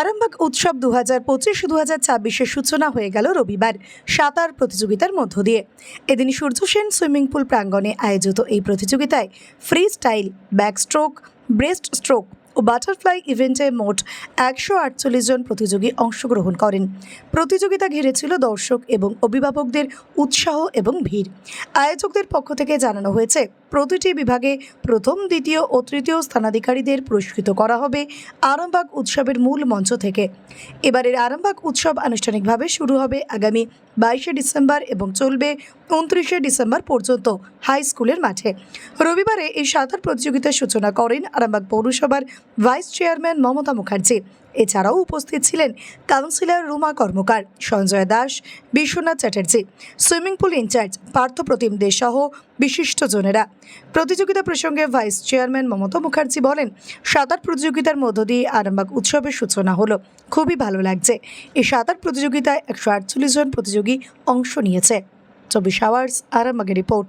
আরামবাগ উৎসব দু হাজার পঁচিশ দু হাজার ছাব্বিশের সূচনা হয়ে গেল রবিবার সাঁতার প্রতিযোগিতার মধ্য দিয়ে। এদিন সূর্য সেন সুইমিং পুল প্রাঙ্গণে আয়োজিত এই প্রতিযোগিতায় freestyle backstroke breaststroke ও বাটারফ্লাই ইভেন্টে মোট একশো আটচল্লিশ জন প্রতিযোগী অংশগ্রহণ করেন। প্রতিযোগিতা ঘিরেছিল দর্শক এবং অভিভাবকদের উৎসাহ এবং ভিড়। আয়োজকদের পক্ষ থেকে জানানো হয়েছে প্রতিটি বিভাগে প্রথম, দ্বিতীয় ও তৃতীয় স্থানাধিকারীদের পুরস্কৃত করা হবে আরামবাগ উৎসবের মূল মঞ্চ থেকে। এবারের আরামবাগ উৎসব আনুষ্ঠানিকভাবে শুরু হবে আগামী বাইশে ডিসেম্বর এবং চলবে উনত্রিশে ডিসেম্বর পর্যন্ত হাই স্কুলের মাঠে। রবিবারে এই সাঁতার প্রতিযোগিতার সূচনা করেন আরামবাগ পৌরসভার ভাইস চেয়ারম্যান মমতা মুখার্জি। এছাড়াও উপস্থিত ছিলেন councillor Ruma Karmakar, Sanjay Das, Biswanath Chatterjee, swimming pool in-charge Partha Pratim De সহ বিশিষ্টজনেরা প্রতিযোগিতা প্রসঙ্গে ভাইস চেয়ারম্যান মমতা মুখার্জি বলেন, সাঁতার প্রতিযোগিতার মধ্য দিয়ে আরামবাগ উৎসবের সূচনা হলো। খুবই ভালো লাগছে। এই সাঁতার প্রতিযোগিতায় একশো আটচল্লিশ জন প্রতিযোগী অংশ নিয়েছে। চব্বিশ আওয়ার্স, আরামবাগের রিপোর্ট।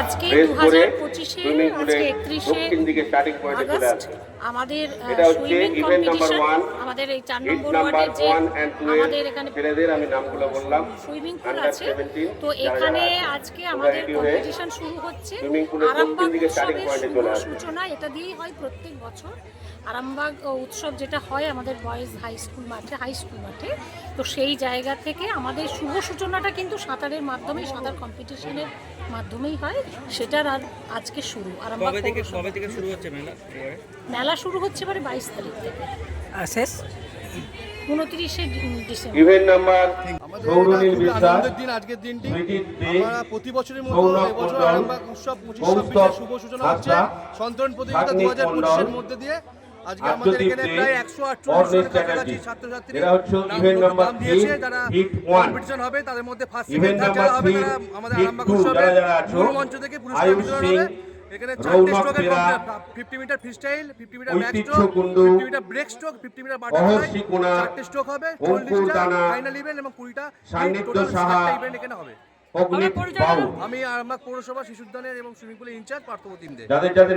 আজকে দু হাজার পঁচিশে আজকে একত্রিশে আগস্ট আমাদের সুইমিং কম্পিটিশন আমাদের এই চার নম্বর ওয়ার্ডের যে আমাদের এখানে আমি নামগুলো বললাম। সুইমিং পুল আছে। তো এখানে আজকে আমাদের কম্পিটিশন শুরু হচ্ছে। আরামবাগ উৎসবের সূচনা এটা দিয়েই হয় প্রত্যেক বছর। আরামবাগ উৎসব যেটা হয় আমাদের বয়েজ হাই স্কুল মাঠে হাই স্কুল মাঠে। তো সেই জায়গা থেকে আমাদের শুভ সূচনাটা কিন্তু সাঁতারের মাধ্যমে সাঁতার কম্পিটিশনের মাধ্যমেই হয় সেটার আর আজকে শুরু আরামবাগ কবে থেকে কবে থেকে শুরু হচ্ছে মেলা? মেলা শুরু হচ্ছে এবারে বাইশ তারিখ থেকে। আর শেষ? উনত্রিশে ডিসেম্বর। ইভেন্ট নাম্বার এটা বিশ্বাস আনন্দের দিন আজকের দিনটি। আমরা প্রতি বছরের মতো এবছর আরামবাগ উৎসব পঁচিশ শুভ সূচনা হচ্ছে। সন্তরণ প্রতিযোগিতা দু ভাগ্নিক হাজার মধ্যে দিয়ে আজকে আমাদের এখানে প্রায় একশো আটচল্লিশ কাছাকাছি ছাত্রছাত্রী নাম event নতুন number নাম দিয়েছে যারা কম্পিটিশন হবে তাদের মধ্যে ফার্স্ট সেকেন্ড থার্ড যারা হবে তারা আমাদের আরামবাগ উৎসবে যারা যারা আছো, মূল মঞ্চ থেকে পুরস্কার বিতরণ হবে। এখানে চারটে স্ট্রোকের fifty metre freestyle fifty metre backstroke fifty metre breaststroke fifty metre butterfly চারটে স্ট্রোক হবে চল্লিশটা ফাইনাল ইভেন্ট এবং কুড়িটা টোটাল সাহা, ইভেন্ট এখানে হবে। আমি আমার পৌরসভা শিশুদ্যানের এবং সুইমিং পুলের ইনচার্জ পার্থপ্রতিম দে। যাদের যাদের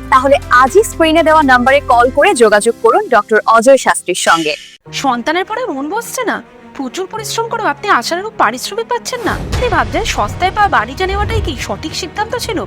তাহলে আজই স্ক্রিনে দেওয়া নম্বরে কল করে যোগাযোগ করুন ডক্টর অজয় শাস্ত্রীর সঙ্গে। সন্তানের পরে মন বসছে না। প্রচুর পরিশ্রম করেও আপনি আশানুরূপ পারিশ্রমিক পাচ্ছেন না। আপনি ভাবছেন সস্তায় পাওয়া বাড়িটা নেওয়াটাই কি সঠিক সিদ্ধান্ত ছিল?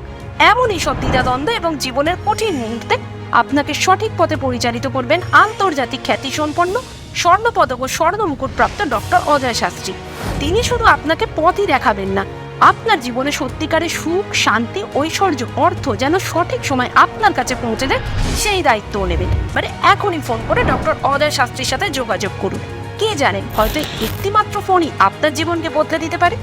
এমনই সব দ্বিধাদ্বন্দ্ব এবং জীবনের কঠিন মুহূর্তে আপনাকে সঠিক পথে পরিচালিত করবেন আন্তর্জাতিক খ্যাতি সম্পন্ন স্বর্ণপদক ও স্বর্ণ মুকুটপ্রাপ্ত ডক্টর অজয় শাস্ত্রী। তিনি শুধু আপনাকে পথই দেখাবেন না আপনার জীবনে সত্যিকারের সুখ, শান্তি, ঐশ্বর্য, অর্থ যেন সঠিক সময় আপনার কাছে পৌঁছে দেয়, সেই দায়িত্ব নেবেন। মানে এখনই ফোন করে ডক্টর অদয় শাস্ত্রীর সাথে যোগাযোগ করুন। কে জানেন হয়তো একটি মাত্র ফোনই আপনার জীবনকে বদলে দিতে পারে।